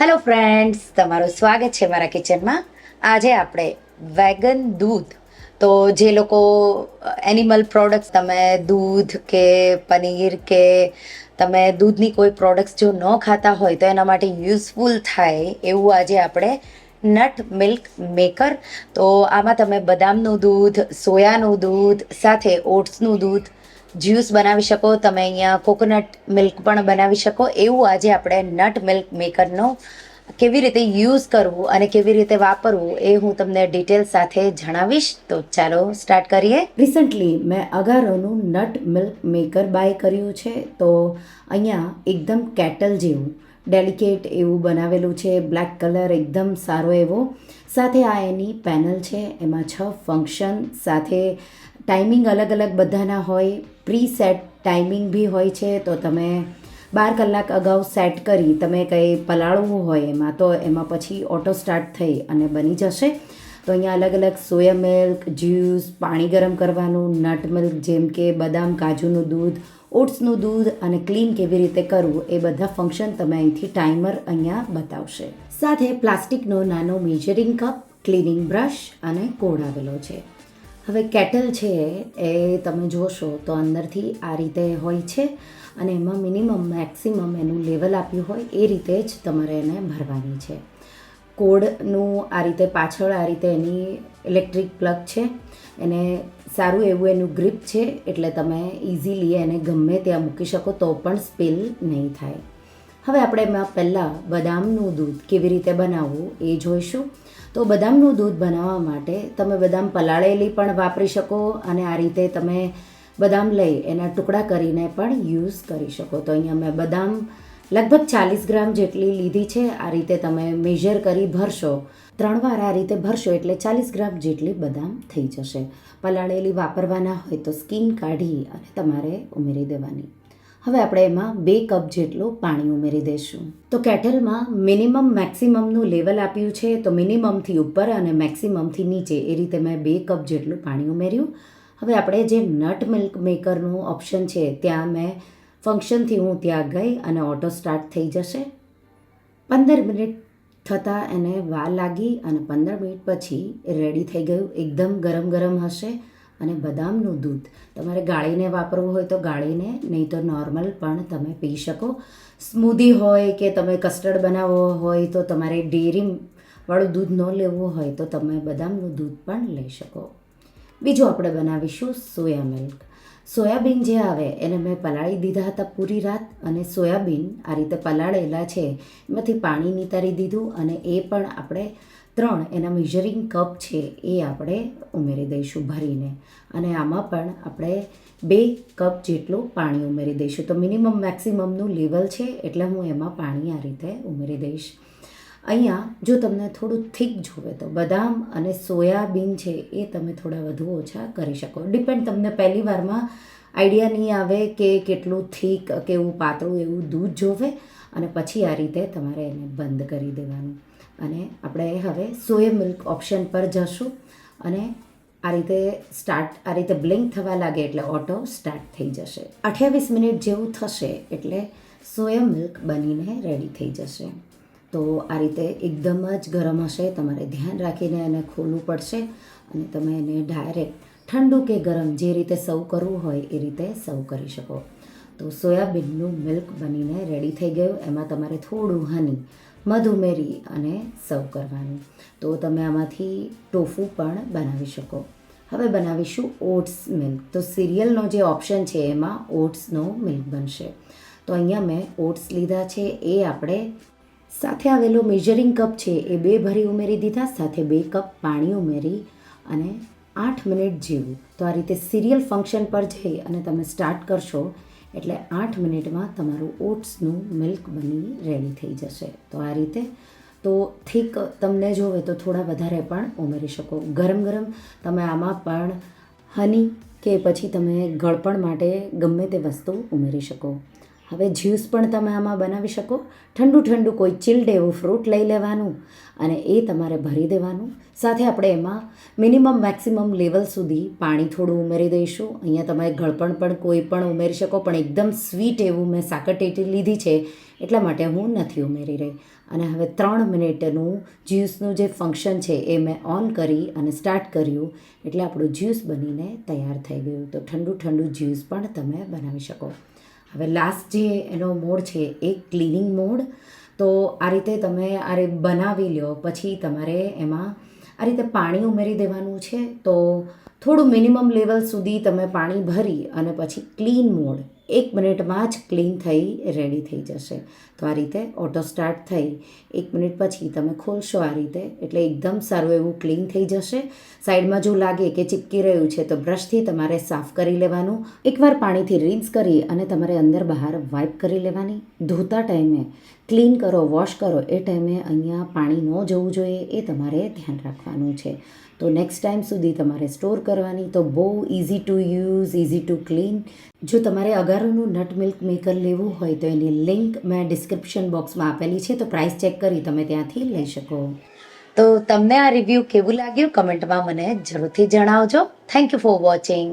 Hello friends તમારું સ્વાગત છે મારા કિચનમાં આજે આપણે વેગન દૂધ. તો જે લોકો એનિમલ પ્રોડક્ટ્સ તમે દૂધ કે પનીર કે તમે દૂધની કોઈ પ્રોડક્ટ્સ જો ન ખાતા હોય તો એના માટે યુઝફુલ થાય એવું આજે આપણે નટ મિલ્ક મેકર. તો આમાં તમે બદામનું દૂધ, સોયાનું દૂધ, સાથે ઓટ્સનું દૂધ, જ્યુસ બનાવી શકો. તમે અહીંયા કોકોનટ મિલ્ક પણ બનાવી શકો. એવું આજે આપણે નટ મિલ્ક મેકરનો કેવી રીતે યુઝ કરવું અને કેવી રીતે વાપરવું એ હું તમને ડિટેલ સાથે જણાવીશ. તો ચાલો સ્ટાર્ટ કરીએ. રિસન્ટલી મેં અગારોનું નટ મિલ્ક મેકર બાય કર્યું છે. તો અહીંયા એકદમ કેટલ જેવું ડેલિકેટ એવું બનાવેલું છે, બ્લેક કલર એકદમ સારો એવો. સાથે આ એની પેનલ છે, એમાં છ ફંક્શન, સાથે ટાઈમિંગ અલગ અલગ બધાના હોય પ્રી સેટ ટાઈમિંગ બી હોય છે, તો તમે બાર કલાક અગાઉ સેટ કરી, તમે કંઈ પલાળવું હોય એમાં, તો એમાં પછી ઓટો સ્ટાર્ટ થઈ અને બની જશે. તો અહીંયા અલગ અલગ સોયા મિલ્ક, જ્યુસ, પાણી ગરમ કરવાનું, નટ મિલ્ક જેમ કે બદામ, કાજુનું દૂધ ઓટ્સનું દૂધ અને ક્લીન કેવી રીતે કરવું એ બધા ફંક્શન તમે અહીંથી ટાઈમર અહીંયા બતાવશે. સાથે પ્લાસ્ટિકનો નાનો મેજરિંગ કપ ક્લીનિંગ બ્રશ અને કોડ આવેલો છે. હવે કેટલ છે એ તમે જોશો તો અંદરથી આ રીતે હોય છે અને એમાં મિનિમમ મેક્સિમમ એનું લેવલ આપ્યું હોય એ રીતે જ તમારે એને ભરવાની છે. કોડનું આ રીતે પાછળ આ રીતે એની ઇલેક્ટ્રિક પ્લગ છે. એને સારું એવું એનું ગ્રીપ છે, એટલે તમે ઇઝીલી એને ગમે ત્યાં મૂકી શકો, તો પણ સ્પિલ નહીં થાય. હવે આપણે એમાં પહેલાં બદામનું દૂધ કેવી રીતે બનાવવું એ જોઈશું. તો બદામનું દૂધ બનાવવા માટે તમે બદામ પલાળેલી પણ વાપરી શકો અને આ રીતે તમે બદામ લઈ એના ટુકડા કરીને પણ યુઝ કરી શકો. તો અહીંયા મેં બદામ લગભગ ચાલીસ ગ્રામ જેટલી લીધી છે. આ રીતે તમે મેજર કરી ભરશો. ત્રણ વાર આ રીતે ભરશો એટલે ચાલીસ ગ્રામ જેટલી બદામ થઈ જશે. પલાળેલી વાપરવાના હોય તો સ્કીન કાઢી અને તમારે ઉમેરી દેવાની. હવે આપણે એમાં બે કપ જેટલું પાણી ઉમેરી દઈશું. તો કેટલમાં મિનિમમ મેક્સિમમનું લેવલ આપ્યું છે. તો મિનિમમથી ઉપર અને મેક્સિમમથી નીચે એ રીતે મેં બે કપ જેટલું પાણી ઉમેર્યું. હવે આપણે જે નટ મિલ્ક મેકરનું ઓપ્શન છે, ત્યાં મેં ફંક્શનથી હું ત્યાં ગઈ અને ઓટો સ્ટાર્ટ થઈ જશે. પંદર મિનિટ થતાં એને વાર લાગી અને પંદર મિનિટ પછી રેડી થઈ ગયું. એકદમ ગરમ ગરમ હશે અને બદામનું દૂધ. તમારે ગાળીને વાપરવું હોય તો ગાળીને, નહીં તો નોર્મલ પણ તમે પી શકો. સ્મૂધી હોય કે તમે કસ્ટર્ડ બનાવવો હોય તો તમારે ડેરીવાળું દૂધ ન લેવું હોય તો તમે બદામનું દૂધ પણ લઈ શકો. બીજું આપણે બનાવીશું સોયા મિલ્ક સોયાબીન જે આવે એને મેં પલાળી દીધા હતા પૂરી રાત અને સોયાબીન આ રીતે પલાળેલા છે. એમાંથી પાણી નિતારી દીધું અને એ પણ આપણે ત્રણ એના મેઝરિંગ કપ છે એ આપણે ઉમેરી દઈશું ભરીને. અને આમાં પણ આપણે બે કપ જેટલું પાણી ઉમેરી દઈશું. તો મિનિમમ મેક્સિમમનું લેવલ છે એટલે હું એમાં પાણી આ રીતે ઉમેરી દઈશ. અહીંયા જો તમને થોડું થીક જોવે તો બદામ અને સોયાબીન છે એ તમે થોડા વધુ ઓછા કરી શકો. ડિપેન્ડ તમને પહેલી વારમાં આઈડિયા નહીં આવે કે કેટલું થીક કેવું પાતળું એવું દૂધ જોવે અને પછી આ રીતે તમારે એને બંધ કરી દેવાનું. અને આપણે હવે સોય મિલ્ક ઓપ્શન પર જશું અને આ રીતે સ્ટાર્ટ, આ રીતે બ્લિંક થવા લાગે એટલે ઓટો સ્ટાર્ટ થઈ જશે. અઠ્યાવીસ મિનિટ જેવું થશે એટલે સોયા મિલ્ક બનીને રેડી થઈ જશે. તો આ રીતે એકદમ જ ગરમ હશે. તમારે ધ્યાન રાખીને એને ખોલવું પડશે અને તમે એને ડાયરેક્ટ ઠંડુ કે ગરમ જે રીતે સર્વ કરવું હોય એ રીતે સર્વ કરી શકો. તો સોયાબીનનું મિલ્ક બનીને રેડી થઈ ગયું. એમાં તમારે થોડું હની મધ ઉમેરી અને સર્વ કરવાનું. તો તમે આમાંથી ટોફુ પણ બનાવી શકો. હવે બનાવીશું ઓટ્સ મિલ્ક. તો સિરિયલનો જે ઓપ્શન છે એમાં ઓટ્સનો મિલ્ક બનશે. તો અહીંયા મેં ઓટ્સ લીધા છે. એ આપણે સાથે આવેલો મેજરિંગ કપ છે, એ બે ભરી ઉમેરી દીધા, સાથે બે કપ પાણી ઉમેરી અને આઠ મિનિટ જેવું. તો આ રીતે સિરિયલ ફંક્શન પર જઈ અને તમે સ્ટાર્ટ કરશો, એટલે આઠ મિનિટમાં તમારું ઓટ્સનું મિલ્ક બની રેડી થઈ જશે. તો આ રીતે, તો થીક તમને જોવે તો થોડા વધારે પણ ઉમેરી શકો. ગરમ ગરમ તમે આમાં પણ હની કે પછી તમે ગળપણ માટે ગમે તે વસ્તુ ઉમેરી શકો. હવે જ્યુસ પણ તમે આમાં બનાવી શકો. ઠંડુ ઠંડુ કોઈ ચિલ્ડ એવું ફ્રૂટ લઈ લેવાનું અને એ તમારે ભરી દેવાનું. સાથે આપણે એમાં મિનિમમ મેક્સિમમ લેવલ સુધી પાણી થોડું ઉમેરી દઈશું. અહીંયા તમે ગળપણ પણ કોઈ પણ ઉમેરી શકો, પણ એકદમ સ્વીટ એવું મેં સાકરટેટી લીધી છે, એટલા માટે હું નથી ઉમેરી રહી. અને હવે ત્રણ મિનિટનું જ્યુસનું જે ફંક્શન છે એ મેં ઓન કરી અને સ્ટાર્ટ કર્યું, એટલે આપણું જ્યુસ બનીને તૈયાર થઈ ગયું. તો ઠંડુ ઠંડુ જ્યુસ પણ તમે બનાવી શકો. હવે લાસ્ટ જે એનો મોડ છે એ ક્લિનિંગ મોડ, તો આ રીતે તમે આ રીતે બનાવી લ્યો, પછી તમારે એમાં આ રીતે પાણી ઉમેરી દેવાનું છે, તો થોડું મિનિમમ લેવલ સુધી તમે પાણી ભરી અને પછી ક્લીન મોડ. એક મિનિટમાં જ ક્લીન થઈ, રેડી થઈ જશે. તો આ રીતે ઓટો સ્ટાર્ટ થઈ. એક મિનિટ પછી તમે ખોલશો આ રીતે, એટલે એકદમ સારું એવું ક્લીન થઈ જશે. સાઈડમાં જો લાગે કે ચીપકી રહ્યું છે, તો બ્રશથી તમારે સાફ કરી લેવાનું. એકવાર પાણીથી રિન્સ કરી અને તમારે અંદર બહાર વાઇપ કરી લેવાની. ધોતા ટાઈમે ક્લીન કરો, વોશ કરો, એ ટાઈમે અહીંયા પાણી ન જવું જોઈએ, એ તમારે ધ્યાન રાખવાનું છે. તો નેક્સ્ટ ટાઈમ સુધી તમારે સ્ટોર કરવાની તો બહુ easy to use easy to clean. જો તમારે અગારોનું નટ મિલ્ક મેકર લેવું હોય તો એની લિંક મેં ડિસ્ક્રિપ્શન બોક્સમાં આપેલી છે, તો પ્રાઇસ ચેક કરી તમે ત્યાંથી લઈ શકો. તો તમને આ રિવ્યૂ કેવું લાગ્યું? કમેન્ટમાં મને જરૂરથી જણાવજો. Thank you for watching